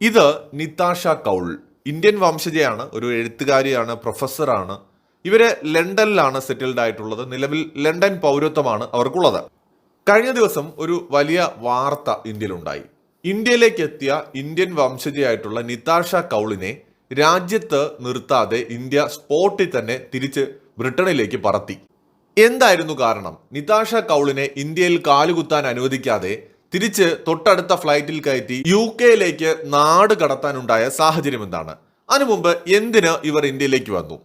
ഇത് നിതാഷ കൗൾ ഇന്ത്യൻ വംശജയാണ് ഒരു എഴുത്തുകാരിയാണ് പ്രൊഫസറാണ്. ഇവർ ലണ്ടനിലാണ് സെറ്റിൽഡ് ആയിട്ടുള്ളത്. നിലവിൽ ലണ്ടൻ പൗരത്വമാണ് അവർക്കുള്ളത്. കഴിഞ്ഞ ദിവസം ഒരു വലിയ വാർത്ത ഇന്ത്യയിലുണ്ടായി. ഇന്ത്യയിലേക്ക് എത്തിയ ഇന്ത്യൻ വംശജയായിട്ടുള്ള നിതാഷ കൗളിനെ രാജ്യത്ത് നിർത്താതെ ഇന്ത്യ സ്പോട്ടിൽ തന്നെ തിരിച്ച് ബ്രിട്ടനിലേക്ക് പറത്തി. എന്തായിരുന്നു കാരണം? നിതാഷ കൗളിനെ ഇന്ത്യയിൽ കാലുകുത്താൻ അനുവദിക്കാതെ തിരിച്ച് തൊട്ടടുത്ത ഫ്ലൈറ്റിൽ കയറ്റി യു കെയിലേക്ക് നാട് കടത്താനുണ്ടായ സാഹചര്യം എന്താണ്? അതിനു മുമ്പ് എന്തിന് ഇവർ ഇന്ത്യയിലേക്ക് വന്നു?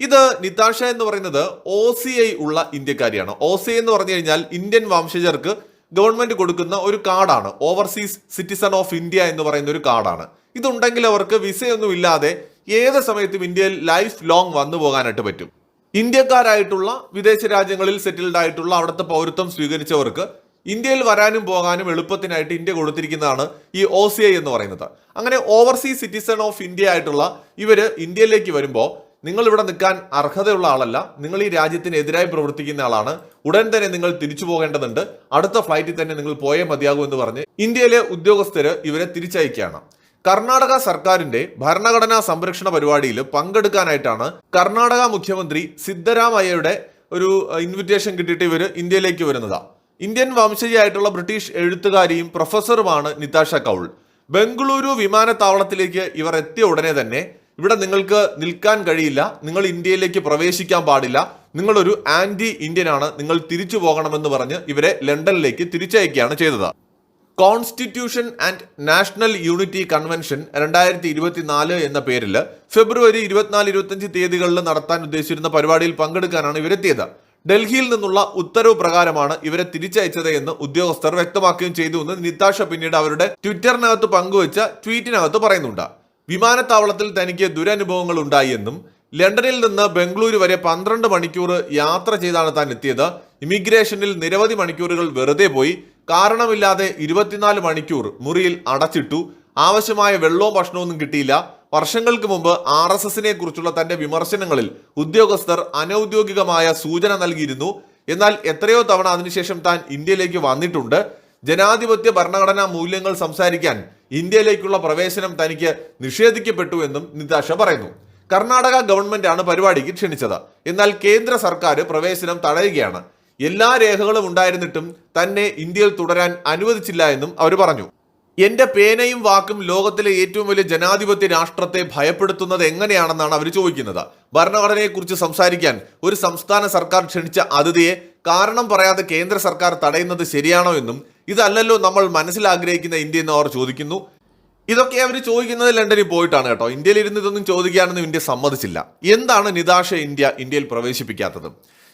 ഇത് നിതാഷ എന്ന് പറയുന്നത് ഒ സി ഐ ഉള്ള ഇന്ത്യക്കാരിയാണ്. ഒ സി ഐ എന്ന് പറഞ്ഞു കഴിഞ്ഞാൽ ഇന്ത്യൻ വംശജർക്ക് ഗവൺമെന്റ് കൊടുക്കുന്ന ഒരു കാർഡാണ്. ഓവർസീസ് സിറ്റിസൺ ഓഫ് ഇന്ത്യ എന്ന് പറയുന്ന ഒരു കാർഡാണ്. ഇതുണ്ടെങ്കിൽ അവർക്ക് വിസയൊന്നും ഇല്ലാതെ ഏത് സമയത്തും ഇന്ത്യയിൽ ലൈഫ് ലോങ് വന്നു പോകാനായിട്ട് പറ്റും. ഇന്ത്യക്കാരായിട്ടുള്ള വിദേശ രാജ്യങ്ങളിൽ സെറ്റിൽഡ് ആയിട്ടുള്ള അവിടുത്തെ പൗരത്വം സ്വീകരിച്ചവർക്ക് ഇന്ത്യയിൽ വരാനും പോകാനും എളുപ്പത്തിനായിട്ട് ഇന്ത്യ കൊടുത്തിരിക്കുന്നതാണ് ഈ ഒ സി ഐ എന്ന് പറയുന്നത്. അങ്ങനെ ഓവർസീസ് സിറ്റിസൺ ഓഫ് ഇന്ത്യ ആയിട്ടുള്ള ഇവർ ഇന്ത്യയിലേക്ക് വരുമ്പോൾ നിങ്ങൾ ഇവിടെ നിൽക്കാൻ അർഹതയുള്ള ആളല്ല. നിങ്ങൾ ഈ രാജ്യത്തിനെതിരായി പ്രവർത്തിക്കുന്ന ആളാണ്. ഉടൻ തന്നെ നിങ്ങൾ തിരിച്ചു പോകേണ്ടതുണ്ട്. അടുത്ത ഫ്ലൈറ്റിൽ തന്നെ നിങ്ങൾ പോയേ മതിയാകൂ എന്ന് പറഞ്ഞ് ഇന്ത്യയിലെ ഉദ്യോഗസ്ഥർ ഇവരെ തിരിച്ചയക്കുകയാണ്. കർണാടക സർക്കാരിന്റെ ഭരണഘടനാ സംരക്ഷണ പരിപാടിയിൽ പങ്കെടുക്കാനായിട്ടാണ് കർണാടക മുഖ്യമന്ത്രി സിദ്ധരാമയ്യയുടെ ഒരു ഇൻവിറ്റേഷൻ കിട്ടിയിട്ട് ഇവർ ഇന്ത്യയിലേക്ക് വരുന്നത്. ഇന്ത്യൻ വംശജയായിട്ടുള്ള ബ്രിട്ടീഷ് എഴുത്തുകാരിയും പ്രൊഫസറുമാണ് നിതാഷ കൗൾ. ബംഗളൂരു വിമാനത്താവളത്തിലേക്ക് ഇവർ എത്തിയ ഉടനെ തന്നെ ഇവിടെ നിങ്ങൾക്ക് നിൽക്കാൻ കഴിയില്ല നിങ്ങൾ ഇന്ത്യയിലേക്ക് പ്രവേശിക്കാൻ പാടില്ല നിങ്ങളൊരു ആന്റി ഇന്ത്യൻ ആണ് നിങ്ങൾ തിരിച്ചു പോകണമെന്ന് പറഞ്ഞ് ഇവരെ ലണ്ടനിലേക്ക് തിരിച്ചയക്കുകയാണ് ചെയ്തത്. Constitution and national unity convention രണ്ടായിരത്തി ഇരുപത്തിനാല് എന്ന പേരിൽ ഫെബ്രുവരി ഇരുപത്തിനാല് ഇരുപത്തഞ്ച് തീയതികളിൽ നടത്താൻ ഉദ്ദേശിച്ചിരുന്ന പരിപാടിയിൽ പങ്കെടുക്കാനാണ് ഇവരെത്തിയത്. ഡൽഹിയിൽ നിന്നുള്ള ഉത്തരവ് പ്രകാരമാണ് ഇവരെ തിരിച്ചയച്ചത് എന്ന് ഉദ്യോഗസ്ഥർ വ്യക്തമാക്കുകയും ചെയ്തു എന്ന് നിതാഷ പിന്നീട് അവരുടെ ട്വിറ്ററിനകത്ത് പങ്കുവച്ച ട്വീറ്റിനകത്ത് പറയുന്നുണ്ട്. വിമാനത്താവളത്തിൽ തനിക്ക് ദുരനുഭവങ്ങൾ ഉണ്ടായി എന്നും ലണ്ടനിൽ നിന്ന് ബംഗളൂരു വരെ പന്ത്രണ്ട് മണിക്കൂർ യാത്ര ചെയ്താണ് താൻ എത്തിയത്. ഇമിഗ്രേഷനിൽ നിരവധി മണിക്കൂറുകൾ വെറുതെ പോയി. കാരണമില്ലാതെ ഇരുപത്തിനാല് മണിക്കൂർ മുറിയിൽ അടച്ചിട്ടു. ആവശ്യമായ വെള്ളവും ഭക്ഷണവും കിട്ടിയില്ല. വർഷങ്ങൾക്ക് മുമ്പ് ആർ എസ് എസിനെ കുറിച്ചുള്ള തന്റെ വിമർശനങ്ങളിൽ ഉദ്യോഗസ്ഥർ അനൌദ്യോഗികമായ സൂചന നൽകിയിരുന്നു. എന്നാൽ എത്രയോ തവണ അതിനുശേഷം താൻ ഇന്ത്യയിലേക്ക് വന്നിട്ടുണ്ട്. ജനാധിപത്യ ഭരണഘടനാ മൂല്യങ്ങൾ സംസാരിക്കാൻ ഇന്ത്യയിലേക്കുള്ള പ്രവേശനം തനിക്ക് നിഷേധിക്കപ്പെട്ടു എന്നും നിതാഷ പറയുന്നു. കർണാടക ഗവൺമെന്റ് ആണ് പരിപാടിക്ക് ക്ഷണിച്ചത്. എന്നാൽ കേന്ദ്ര സർക്കാർ പ്രവേശനം തടയുകയാണ്. എല്ലാ രേഖകളും ഉണ്ടായിരുന്നിട്ടും തന്നെ ഇന്ത്യയിൽ തുടരാൻ അനുവദിച്ചില്ല എന്നും അവർ പറഞ്ഞു. എന്റെ പേനയും വാക്കും ലോകത്തിലെ ഏറ്റവും വലിയ ജനാധിപത്യ രാഷ്ട്രത്തെ ഭയപ്പെടുത്തുന്നത് എങ്ങനെയാണെന്നാണ് അവർ ചോദിക്കുന്നത്. ഭരണഘടനയെക്കുറിച്ച് സംസാരിക്കാൻ ഒരു സംസ്ഥാന സർക്കാർ ക്ഷണിച്ച അതിഥിയെ കാരണം പറയാതെ കേന്ദ്ര സർക്കാർ തടയുന്നത് ശരിയാണോ എന്നും ഇതല്ലല്ലോ നമ്മൾ മനസ്സിലാഗ്രഹിക്കുന്ന ഇന്ത്യ എന്ന് അവർ ചോദിക്കുന്നു. ഇതൊക്കെ അവർ ചോദിക്കുന്നത് ലണ്ടനിൽ പോയിട്ടാണ് കേട്ടോ. ഇന്ത്യയിൽ ഇരുന്ന് ഇതൊന്നും ചോദിക്കാനൊന്നും ഇന്ത്യ സമ്മതിച്ചില്ല. എന്താണ് നിതാശ ഇന്ത്യ ഇന്ത്യയിൽ പ്രവേശിപ്പിക്കാത്തത്?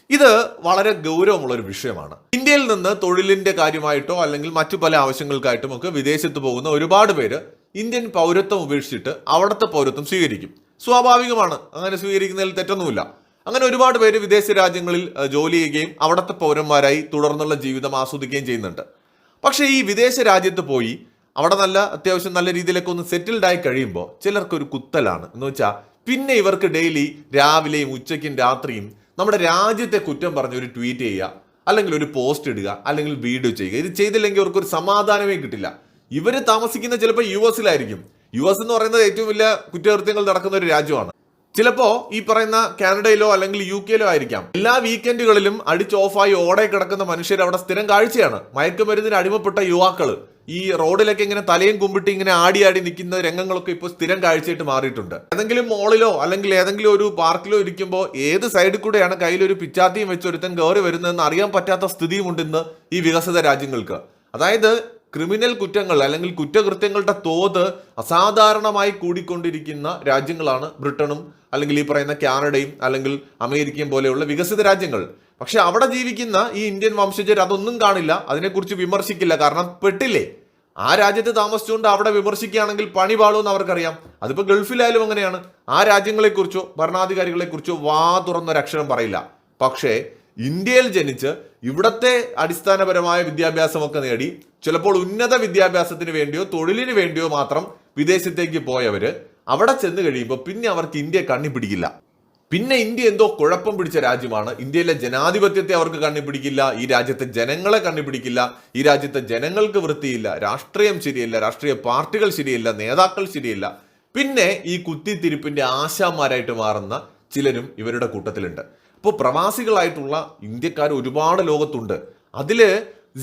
ഇത് വളരെ ഗൗരവമുള്ള ഒരു വിഷയമാണ്. ഇന്ത്യയിൽ നിന്ന് തൊഴിലിന്റെ കാര്യമായിട്ടോ അല്ലെങ്കിൽ മറ്റു പല ആവശ്യങ്ങൾക്കായിട്ടും ഒക്കെ വിദേശത്ത് പോകുന്ന ഒരുപാട് പേര് ഇന്ത്യൻ പൗരത്വം ഉപേക്ഷിച്ചിട്ട് അവിടുത്തെ പൗരത്വം സ്വീകരിക്കും. സ്വാഭാവികമാണ്. അങ്ങനെ സ്വീകരിക്കുന്നതിൽ തെറ്റൊന്നുമില്ല. അങ്ങനെ ഒരുപാട് പേര് വിദേശ രാജ്യങ്ങളിൽ ജോലി ചെയ്യുകയും അവിടുത്തെ പൗരന്മാരായി തുടർന്നുള്ള ജീവിതം ആസ്വദിക്കുകയും ചെയ്യുന്നുണ്ട്. പക്ഷേ ഈ വിദേശ രാജ്യത്ത് പോയി അവിടെ നല്ല അത്യാവശ്യം നല്ല രീതിയിലൊക്കെ ഒന്ന് സെറ്റിൽഡ് ആയി കഴിയുമ്പോൾ ചിലർക്കൊരു കുത്തലാണ്. എന്ന് വെച്ചാൽ പിന്നെ ഇവർക്ക് ഡെയിലി രാവിലെയും ഉച്ചയ്ക്കും രാത്രിയും നമ്മുടെ രാജ്യത്തെ കുറ്റം പറഞ്ഞ് ഒരു ട്വീറ്റ് ചെയ്യുക അല്ലെങ്കിൽ ഒരു പോസ്റ്റ് ഇടുക അല്ലെങ്കിൽ വീഡിയോ ചെയ്യുക. ഇത് ചെയ്തില്ലെങ്കിൽ അവർക്ക് ഒരു സമാധാനമേ കിട്ടില്ല. ഇവർ താമസിക്കുന്ന ചിലപ്പോൾ യു എസിലായിരിക്കും യു എസ് എന്ന് പറയുന്നത് ഏറ്റവും വലിയ കുറ്റകൃത്യങ്ങൾ നടക്കുന്ന ഒരു രാജ്യമാണ്. ചിലപ്പോൾ ഈ പറയുന്ന കാനഡയിലോ അല്ലെങ്കിൽ യു കെയിലോ ആയിരിക്കാം. എല്ലാ വീക്കെൻഡുകളിലും അടിച്ച് ഓഫായി ഓടെ കിടക്കുന്ന മനുഷ്യർ അവിടെ സ്ഥിരം കാഴ്ചയാണ്. മയക്കുമരുന്നിന് അടിമപ്പെട്ട യുവാക്കൾ. ഈ റോഡിലൊക്കെ ഇങ്ങനെ തലയും കുമ്പിട്ട് ഇങ്ങനെ ആടി ആടി നിൽക്കുന്ന രംഗങ്ങളൊക്കെ ഇപ്പോൾ സ്ഥിരം കാഴ്ചയായിട്ട് മാറിയിട്ടുണ്ട്. ഏതെങ്കിലും മോളിലോ അല്ലെങ്കിൽ ഏതെങ്കിലും ഒരു പാർക്കിലോ ഇരിക്കുമ്പോൾ ഏത് സൈഡിൽ കൂടെയാണ് കയ്യിൽ ഒരു പിച്ചാത്തിയും വെച്ചൊരുത്തൻ കയറി വരുന്നതെന്ന് അറിയാൻ പറ്റാത്ത സ്ഥിതിയുമുണ്ടെന്ന് ഈ വികസിത രാജ്യങ്ങൾക്ക്. അതായത് ക്രിമിനൽ കുറ്റങ്ങൾ അല്ലെങ്കിൽ കുറ്റകൃത്യങ്ങളുടെ തോത് അസാധാരണമായി കൂടിക്കൊണ്ടിരിക്കുന്ന രാജ്യങ്ങളാണ് ബ്രിട്ടനും അല്ലെങ്കിൽ ഈ പറയുന്ന കാനഡയും അല്ലെങ്കിൽ അമേരിക്കയും പോലെയുള്ള വികസിത രാജ്യങ്ങൾ. പക്ഷെ അവിടെ ജീവിക്കുന്ന ഈ ഇന്ത്യൻ വംശജർ അതൊന്നും കാണില്ല അതിനെക്കുറിച്ച് വിമർശിക്കില്ല. കാരണം പെട്ടില്ലേ? ആ രാജ്യത്ത് താമസിച്ചുകൊണ്ട് അവിടെ വിമർശിക്കുകയാണെങ്കിൽ പണി പാളുമെന്ന് അവർക്കറിയാം. അതിപ്പോൾ ഗൾഫിലായാലും അങ്ങനെയാണ്. ആ രാജ്യങ്ങളെക്കുറിച്ചോ ഭരണാധികാരികളെക്കുറിച്ചോ വാ തുറന്നൊരക്ഷരം പറയില്ല. പക്ഷേ ഇന്ത്യയിൽ ജനിച്ച് ഇവിടത്തെ അടിസ്ഥാനപരമായ വിദ്യാഭ്യാസമൊക്കെ നേടി ചിലപ്പോൾ ഉന്നത വിദ്യാഭ്യാസത്തിന് വേണ്ടിയോ തൊഴിലിന് വേണ്ടിയോ മാത്രം വിദേശത്തേക്ക് പോയവര് അവിടെ ചെന്ന് കഴിയുമ്പോൾ പിന്നെ അവർക്ക് ഇന്ത്യ കണ്ണി പിടിക്കില്ല. പിന്നെ ഇന്ത്യ എന്തോ കുഴപ്പം പിടിച്ച രാജ്യമാണ്. ഇന്ത്യയിലെ ജനാധിപത്യത്തെ അവർക്ക് കണ്ണിപ്പിടിക്കില്ല ഈ രാജ്യത്തെ ജനങ്ങളെ കണ്ണി പിടിക്കില്ല ഈ രാജ്യത്തെ ജനങ്ങൾക്ക് വൃത്തിയില്ല രാഷ്ട്രീയം ശരിയല്ല രാഷ്ട്രീയ പാർട്ടികൾ ശരിയല്ല നേതാക്കൾ ശരിയല്ല. പിന്നെ ഈ കുത്തിത്തിരിപ്പിന്റെ ആശാന്മാരായിട്ട് മാറുന്ന ചിലരും ഇവരുടെ കൂട്ടത്തിലുണ്ട്. അപ്പോൾ പ്രവാസികളായിട്ടുള്ള ഇന്ത്യക്കാർ ഒരുപാട് ലോകത്തുണ്ട്. അതിൽ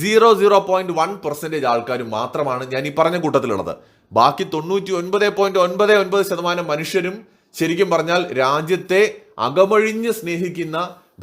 zero zero point one percentage ആൾക്കാർ മാത്രമാണ് ഞാൻ ഈ പറഞ്ഞ കൂട്ടത്തിലുള്ളത്. ബാക്കി തൊണ്ണൂറ്റി ഒൻപത് പോയിന്റ് ഒൻപത് ഒൻപത് ശതമാനം മനുഷ്യരും ശരിക്കും പറഞ്ഞാൽ രാജ്യത്തെ അകമഴിഞ്ഞ് സ്നേഹിക്കുന്ന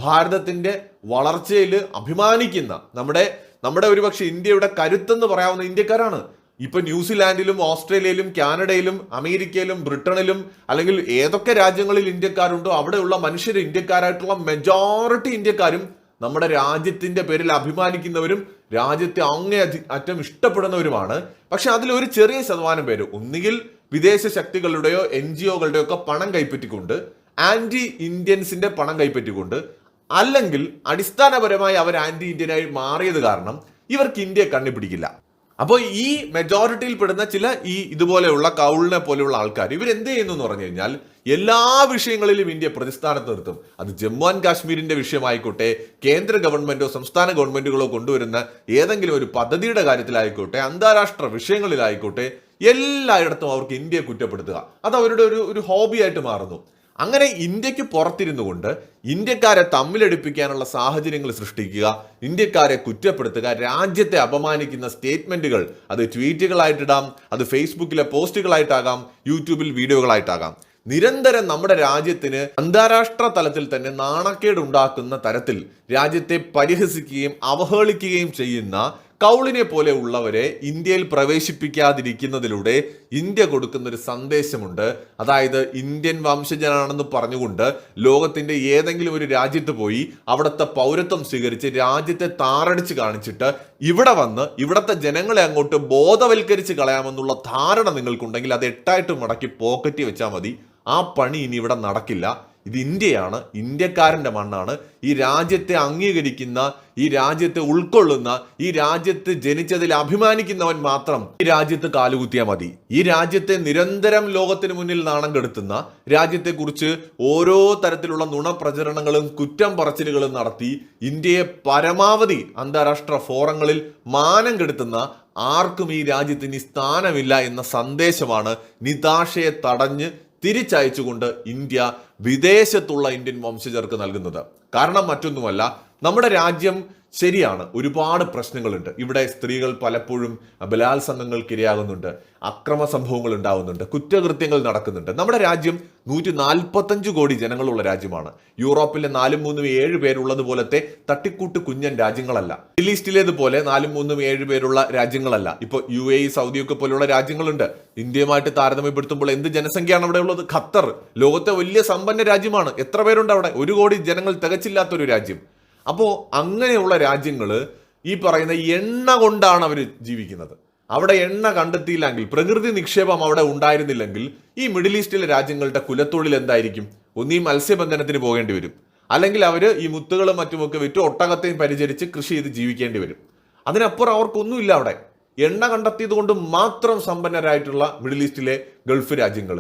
ഭാരതത്തിന്റെ വളർച്ചയിൽ അഭിമാനിക്കുന്ന നമ്മുടെ നമ്മുടെ ഒരുപക്ഷെ ഇന്ത്യയുടെ കരുത്തെന്ന് പറയാവുന്ന ഇന്ത്യക്കാരാണ്. ഇപ്പൊ ന്യൂസിലാൻഡിലും ഓസ്ട്രേലിയയിലും കാനഡയിലും അമേരിക്കയിലും ബ്രിട്ടണിലും അല്ലെങ്കിൽ ഏതൊക്കെ രാജ്യങ്ങളിൽ ഇന്ത്യക്കാരുണ്ടോ അവിടെയുള്ള മനുഷ്യർ ഇന്ത്യക്കാരായിട്ടുള്ള മെജോറിറ്റി ഇന്ത്യക്കാരും നമ്മുടെ രാജ്യത്തിന്റെ പേരിൽ അഭിമാനിക്കുന്നവരും രാജ്യത്തെ അങ്ങേ അറ്റം ഇഷ്ടപ്പെടുന്നവരുമാണ്. പക്ഷെ അതിലൊരു ചെറിയ ശതമാനം പേര് ഒന്നുകിൽ വിദേശ ശക്തികളുടെയോ എൻ ജി ഒകളുടെയോ ഒക്കെ പണം കൈപ്പറ്റിക്കൊണ്ട് ആന്റി ഇന്ത്യൻസിന്റെ പണം കൈപ്പറ്റിക്കൊണ്ട് അല്ലെങ്കിൽ അടിസ്ഥാനപരമായി അവർ ആന്റി ഇന്ത്യനായി മാറിയത് കാരണം ഇവർക്ക് ഇന്ത്യയെ കണ്ണിപ്പിടിക്കില്ല അപ്പോൾ ഈ മെജോറിറ്റിയിൽ പെടുന്ന ചില ഈ ഇതുപോലെയുള്ള കൗളിനെ പോലെയുള്ള ആൾക്കാർ ഇവരെന്ത് ചെയ്യുന്നു എന്ന് പറഞ്ഞു കഴിഞ്ഞാൽ എല്ലാ വിഷയങ്ങളിലും ഇന്ത്യ പ്രതിസ്ഥാനത്ത് നിർത്തും. അത് ജമ്മു ആൻഡ് കാശ്മീരിന്റെ വിഷയമായിക്കോട്ടെ കേന്ദ്ര ഗവൺമെന്റോ സംസ്ഥാന ഗവൺമെന്റുകളോ കൊണ്ടുവരുന്ന ഏതെങ്കിലും ഒരു പദ്ധതിയുടെ കാര്യത്തിലായിക്കോട്ടെ അന്താരാഷ്ട്ര വിഷയങ്ങളിലായിക്കോട്ടെ എല്ലായിടത്തും അവർക്ക് ഇന്ത്യയെ കുറ്റപ്പെടുത്തുക. അത് അവരുടെ ഒരു ഒരു ഹോബിയായിട്ട് മാറുന്നു. അങ്ങനെ ഇന്ത്യയ്ക്ക് പുറത്തിരുന്നു കൊണ്ട് ഇന്ത്യക്കാരെ തമ്മിലടിപ്പിക്കാനുള്ള സാഹചര്യങ്ങൾ സൃഷ്ടിക്കുക ഇന്ത്യക്കാരെ കുറ്റപ്പെടുത്തുക രാജ്യത്തെ അപമാനിക്കുന്ന സ്റ്റേറ്റ്മെന്റുകൾ അത് ട്വീറ്റുകളായിട്ടിടാം അത് ഫേസ്ബുക്കിലെ പോസ്റ്റുകളായിട്ടാകാം യൂട്യൂബിൽ വീഡിയോകളായിട്ടാകാം. നിരന്തരം നമ്മുടെ രാജ്യത്തിന് അന്താരാഷ്ട്ര തലത്തിൽ തന്നെ നാണക്കേട് ഉണ്ടാക്കുന്ന തരത്തിൽ രാജ്യത്തെ പരിഹസിക്കുകയും അവഹേളിക്കുകയും ചെയ്യുന്ന കൗളിനെ പോലെ ഉള്ളവരെ ഇന്ത്യയിൽ പ്രവേശിപ്പിക്കാതിരിക്കുന്നതിലൂടെ ഇന്ത്യ കൊടുക്കുന്ന ഒരു സന്ദേശമുണ്ട്. അതായത് ഇന്ത്യൻ വംശജനാണെന്ന് പറഞ്ഞുകൊണ്ട് ലോകത്തിന്റെ ഏതെങ്കിലും ഒരു രാജ്യത്ത് പോയി അവിടുത്തെ പൗരത്വം സ്വീകരിച്ച് രാജ്യത്തെ താറടിച്ച് കാണിച്ചിട്ട് ഇവിടെ വന്ന് ഇവിടുത്തെ ജനങ്ങളെ അങ്ങോട്ട് ബോധവൽക്കരിച്ച് കളയാമെന്നുള്ള ധാരണ നിങ്ങൾക്കുണ്ടെങ്കിൽ അത് എട്ടായിട്ട് മടക്കി പോക്കറ്റി വെച്ചാൽ മതി. ആ പണി ഇനി ഇവിടെ നടക്കില്ല. ഇത് ഇന്ത്യയാണ് ഇന്ത്യക്കാരന്റെ മണ്ണാണ്. ഈ രാജ്യത്തെ അംഗീകരിക്കുന്ന ഈ രാജ്യത്തെ ഉൾക്കൊള്ളുന്ന ഈ രാജ്യത്ത് ജനിച്ചതിൽ അഭിമാനിക്കുന്നവൻ മാത്രം ഈ രാജ്യത്ത് കാലുകുത്തിയാൽ മതി. ഈ രാജ്യത്തെ നിരന്തരം ലോകത്തിന് മുന്നിൽ നാണം കെടുത്തുന്ന രാജ്യത്തെക്കുറിച്ച് ഓരോ തരത്തിലുള്ള നുണപ്രചരണങ്ങളും കുറ്റം പറച്ചിലുകളും നടത്തി ഇന്ത്യയെ പരമാവധി അന്താരാഷ്ട്ര ഫോറങ്ങളിൽ മാനം കെടുത്തുന്ന ആർക്കും ഈ രാജ്യത്തിന് സ്ഥാനമില്ല എന്ന സന്ദേശമാണ് നിതാശയെ തടഞ്ഞ് തിരിച്ചയച്ചുകൊണ്ട് ഇന്ത്യ വിദേശത്തുള്ള ഇന്ത്യൻ വംശജർക്ക് നൽകുന്നത്. കാരണം മറ്റൊന്നുമല്ല നമ്മുടെ രാജ്യം ശരിയാണ്. ഒരുപാട് പ്രശ്നങ്ങളുണ്ട്. ഇവിടെ സ്ത്രീകൾ പലപ്പോഴും ബലാത്സംഗങ്ങൾക്ക് ഇരയാകുന്നുണ്ട് അക്രമ സംഭവങ്ങൾ ഉണ്ടാകുന്നുണ്ട് കുറ്റകൃത്യങ്ങൾ നടക്കുന്നുണ്ട്. നമ്മുടെ രാജ്യം നൂറ്റി നാൽപ്പത്തഞ്ച് കോടി ജനങ്ങളുള്ള രാജ്യമാണ്. യൂറോപ്പിലെ നാലും മൂന്നും ഏഴ് പേരുള്ളത് പോലത്തെ തട്ടിക്കൂട്ട് കുഞ്ഞൻ രാജ്യങ്ങളല്ല. മിഡിൽ ഈസ്റ്റിലേതുപോലെ നാലും മൂന്നും ഏഴ് പേരുള്ള രാജ്യങ്ങളല്ല. ഇപ്പോൾ യു എ സൗദിയൊക്കെ പോലുള്ള രാജ്യങ്ങളുണ്ട്. ഇന്ത്യയുമായിട്ട് താരതമ്യപ്പെടുത്തുമ്പോൾ എന്ത് ജനസംഖ്യയാണ് അവിടെ ഉള്ളത്? ഖത്തർ. ലോകത്തെ വലിയ സമ്പന്ന രാജ്യമാണ്. എത്ര പേരുണ്ട് അവിടെ? ഒരു കോടി ജനങ്ങൾ തികച്ചില്ലാത്തൊരു രാജ്യം. അപ്പോൾ അങ്ങനെയുള്ള രാജ്യങ്ങൾ ഈ പറയുന്ന എണ്ണ കൊണ്ടാണ് അവർ ജീവിക്കുന്നത്. അവിടെ എണ്ണ കണ്ടെത്തിയില്ലെങ്കിൽ പ്രകൃതി നിക്ഷേപം അവിടെ ഉണ്ടായിരുന്നില്ലെങ്കിൽ ഈ മിഡിൽ ഈസ്റ്റിലെ രാജ്യങ്ങളുടെ കുലത്തൊഴിൽ എന്തായിരിക്കും? ഒന്നീ മത്സ്യബന്ധനത്തിന് പോകേണ്ടി വരും. അല്ലെങ്കിൽ അവർ ഈ മുത്തുകളും മറ്റുമൊക്കെ വിറ്റ് ഒട്ടകത്തെയും പരിചരിച്ച് കൃഷി ചെയ്ത് ജീവിക്കേണ്ടി വരും. അതിനപ്പുറം അവർക്കൊന്നുമില്ല അവിടെ. എണ്ണ കണ്ടെത്തിയത് കൊണ്ട് മാത്രം സമ്പന്നരായിട്ടുള്ള മിഡിൽ ഈസ്റ്റിലെ ഗൾഫ് രാജ്യങ്ങൾ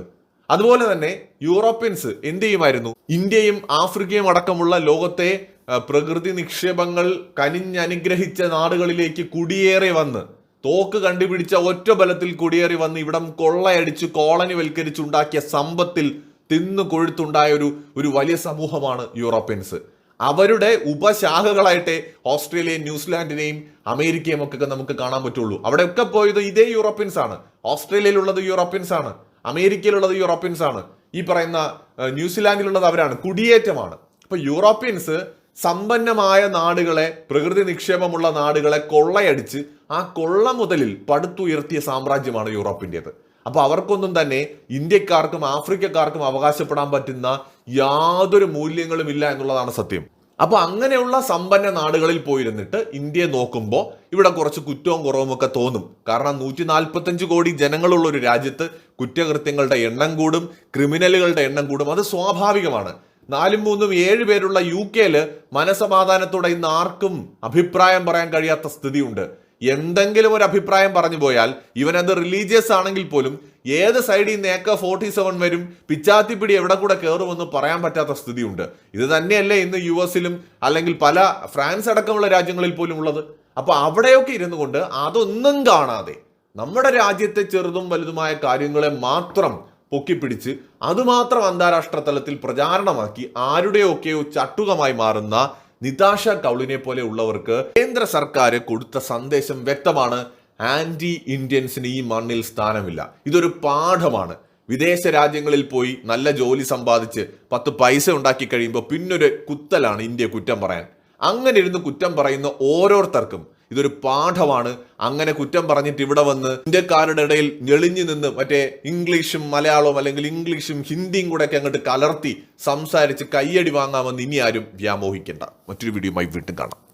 അതുപോലെ തന്നെ യൂറോപ്യൻസ് എന്ത് ചെയ്യുമായിരുന്നു? ഇന്ത്യയും ആഫ്രിക്കയും അടക്കമുള്ള ലോകത്തെ പ്രകൃതി നിക്ഷേപങ്ങൾ കനിഞ്ഞനുഗ്രഹിച്ച നാടുകളിലേക്ക് കുടിയേറി വന്ന് തോക്ക് കണ്ടുപിടിച്ച ഒറ്റ ബലത്തിൽ കുടിയേറി വന്ന് ഇവിടം കൊള്ളയടിച്ച് കോളനി വൽക്കരിച്ചുണ്ടാക്കിയ സമ്പത്തിൽ തിന്നു കൊഴുത്തുണ്ടായ ഒരു ഒരു വലിയ സമൂഹമാണ് യൂറോപ്യൻസ്. അവരുടെ ഉപശാഖകളായിട്ട് ഓസ്ട്രേലിയയും ന്യൂസിലാൻഡിനെയും അമേരിക്കയും ഒക്കെ നമുക്ക് കാണാൻ പറ്റുള്ളൂ. അവിടെയൊക്കെ പോയത് ഇതേ യൂറോപ്യൻസ് ആണ്. ഓസ്ട്രേലിയയിലുള്ളത് യൂറോപ്യൻസ് ആണ്. അമേരിക്കയിലുള്ളത് യൂറോപ്യൻസ് ആണ്. ഈ പറയുന്ന ന്യൂസിലാൻഡിലുള്ളത് അവരാണ്. കുടിയേറ്റമാണ്. അപ്പൊ യൂറോപ്യൻസ് സമ്പന്നമായ നാടുകളെ പ്രകൃതി നിക്ഷേപമുള്ള നാടുകളെ കൊള്ളയടിച്ച് ആ കൊള്ള മുതലിൽ പടുത്തുയർത്തിയ സാമ്രാജ്യമാണ് യൂറോപ്പിന്റെത്. അപ്പോൾ അവർക്കൊന്നും തന്നെ ഇന്ത്യക്കാർക്കും ആഫ്രിക്കക്കാർക്കും അവകാശപ്പെടാൻ പറ്റുന്ന യാതൊരു മൂല്യങ്ങളും ഇല്ല എന്നുള്ളതാണ് സത്യം. അപ്പോൾ അങ്ങനെയുള്ള സമ്പന്ന നാടുകളിൽ പോയിരുന്നിട്ട് ഇന്ത്യയെ നോക്കുമ്പോൾ ഇവിടെ കുറച്ച് കുറ്റവും കുറവും ഒക്കെ തോന്നും. കാരണം നൂറ്റി നാൽപ്പത്തഞ്ച് കോടി ജനങ്ങളുള്ള ഒരു രാജ്യത്ത് കുറ്റകൃത്യങ്ങളുടെ എണ്ണം കൂടും ക്രിമിനലുകളുടെ എണ്ണം കൂടും. അത് സ്വാഭാവികമാണ്. നാലും മൂന്നും ഏഴ് പേരുള്ള യു കെയിൽ മനസമാധാനത്തോടെ ഇന്ന് ആർക്കും അഭിപ്രായം പറയാൻ കഴിയാത്ത സ്ഥിതിയുണ്ട്. എന്തെങ്കിലും ഒരു അഭിപ്രായം പറഞ്ഞു പോയാൽ ഇവനത് റിലീജിയസ് ആണെങ്കിൽ പോലും ഏത് സൈഡിൽ നിന്ന് ഏക്ക ഫോർട്ടി സെവൻ വരും പിച്ചാത്തിപ്പിടി എവിടെ കൂടെ കയറുമെന്ന് പറയാൻ പറ്റാത്ത സ്ഥിതിയുണ്ട്. ഇത് തന്നെയല്ലേ ഇന്ന് യു എസിലും അല്ലെങ്കിൽ പല ഫ്രാൻസ് അടക്കമുള്ള രാജ്യങ്ങളിൽ പോലും ഉള്ളത്? അപ്പൊ അവിടെയൊക്കെ ഇരുന്നു കൊണ്ട് അതൊന്നും കാണാതെ നമ്മുടെ രാജ്യത്തെ ചെറുതും വലുതുമായ കാര്യങ്ങളെ മാത്രം പൊക്കിപ്പിടിച്ച് അതുമാത്രം അന്താരാഷ്ട്ര തലത്തിൽ പ്രചാരണമാക്കി ആരുടെയൊക്കെയോ ചട്ടുകമായി മാറുന്ന നിതാഷ കൗളിനെ പോലെ ഉള്ളവർക്ക് കേന്ദ്ര സർക്കാർ കൊടുത്ത സന്ദേശം വ്യക്തമാണ്. ആന്റി ഇന്ത്യൻസിന് ഈ മണ്ണിൽ സ്ഥാനമില്ല. ഇതൊരു പാഠമാണ്. വിദേശ രാജ്യങ്ങളിൽ പോയി നല്ല ജോലി സമ്പാദിച്ച് പത്ത് പൈസ ഉണ്ടാക്കി കഴിയുമ്പോൾ പിന്നൊരു കുത്തലാണ് ഇന്ത്യ കുറ്റം പറയാൻ. അങ്ങനെ ഇരുന്ന് കുറ്റം പറയുന്ന ഓരോരുത്തർക്കും ഇതൊരു പാഠമാണ്. അങ്ങനെ കുറ്റം പറഞ്ഞിട്ട് ഇവിടെ വന്ന് ഇന്ത്യക്കാരുടെ ഇടയിൽ ഞെളിഞ്ഞു നിന്ന് മറ്റേ ഇംഗ്ലീഷും മലയാളവും അല്ലെങ്കിൽ ഇംഗ്ലീഷും ഹിന്ദിയും കൂടെ ഒക്കെ അങ്ങോട്ട് കലർത്തി സംസാരിച്ച് കയ്യടി വാങ്ങാമെന്ന് ഇനി ആരും വ്യാമോഹിക്കേണ്ട. മറ്റൊരു വീഡിയോയുമായി വീണ്ടും കാണാം.